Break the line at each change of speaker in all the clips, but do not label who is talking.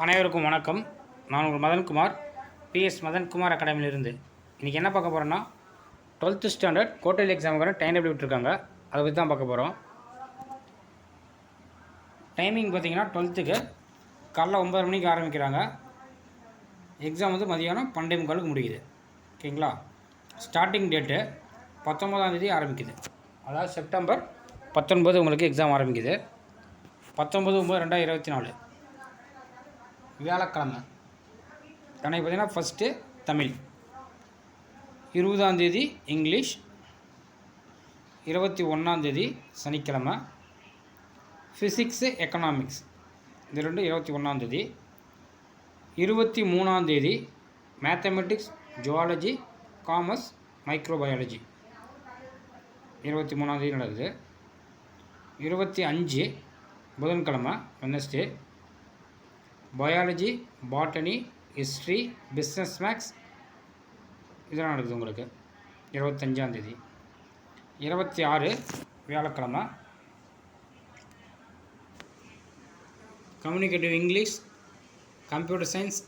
அனைவருக்கும் வணக்கம். நான் உங்கள் மதன்குமார். பிஎஸ் மதன்குமார் அகாடமியிலிருந்து. இன்றைக்கி என்ன பார்க்க போகிறோன்னா டுவெல்த்து ஸ்டாண்டர்ட் கோட்டல் எக்ஸாமுக்கான டைம் டேபிள் விட்டுருக்காங்க. அதை பற்றி தான் பார்க்க போகிறோம் டைமிங் பார்த்தீங்கன்னா டுவெல்த்துக்கு காலைல ஒம்பது மணிக்கு ஆரம்பிக்கிறாங்க. எக்ஸாம் வந்து மதியானம் பன்னெண்டு முக்காலுக்கு முடியுது. ஓகேங்களா? ஸ்டார்டிங் டேட்டு பத்தொம்போதாந்தேதி ஆரம்பிக்குது. அதாவது செப்டம்பர் பத்தொன்பது உங்களுக்கு எக்ஸாம் ஆரம்பிக்குது. பத்தொம்பது ஒம்பது ரெண்டாயிரத்தி இருபத்தி நாலு. வியாழக்கிழமை. அன்னைக்கு பார்த்தீங்கன்னா ஃபஸ்ட்டு தமிழ். இருபதாந்தேதி இங்கிலீஷ். இருபத்தி ஒன்றாந்தேதி சனிக்கிழமை. ஃபிசிக்ஸு எக்கனாமிக்ஸ் இது ரெண்டு இருபத்தி ஒன்றாந்தேதி இருபத்தி மூணாந்தேதி மேத்தமெட்டிக்ஸ் ஜுவாலஜி காமர்ஸ் மைக்ரோபயாலஜி இருபத்தி மூணாந்தேதி நடக்குது. இருபத்தி அஞ்சு புதன்கிழமை Wednesday biology botany history business maths இதெல்லாம் நடக்குது உங்களுக்கு. இருபத்தஞ்சாந்தேதி இருபத்தி ஆறு வியாழக்கிழமை. Communicative English computer science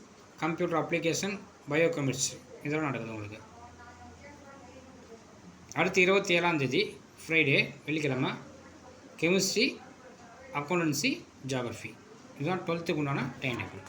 computer application biochemistry இதெல்லாம் நடக்குது உங்களுக்கு. அடுத்து இருபத்தி ஏழாந்தேதி ஃப்ரைடே வெள்ளிக்கிழமை. கெமிஸ்ட்ரி அக்கௌண்டன்சி ஜாகிரஃபி இதுதான் டுவெல்த்துக்கு உண்டான டைம் டேபிள்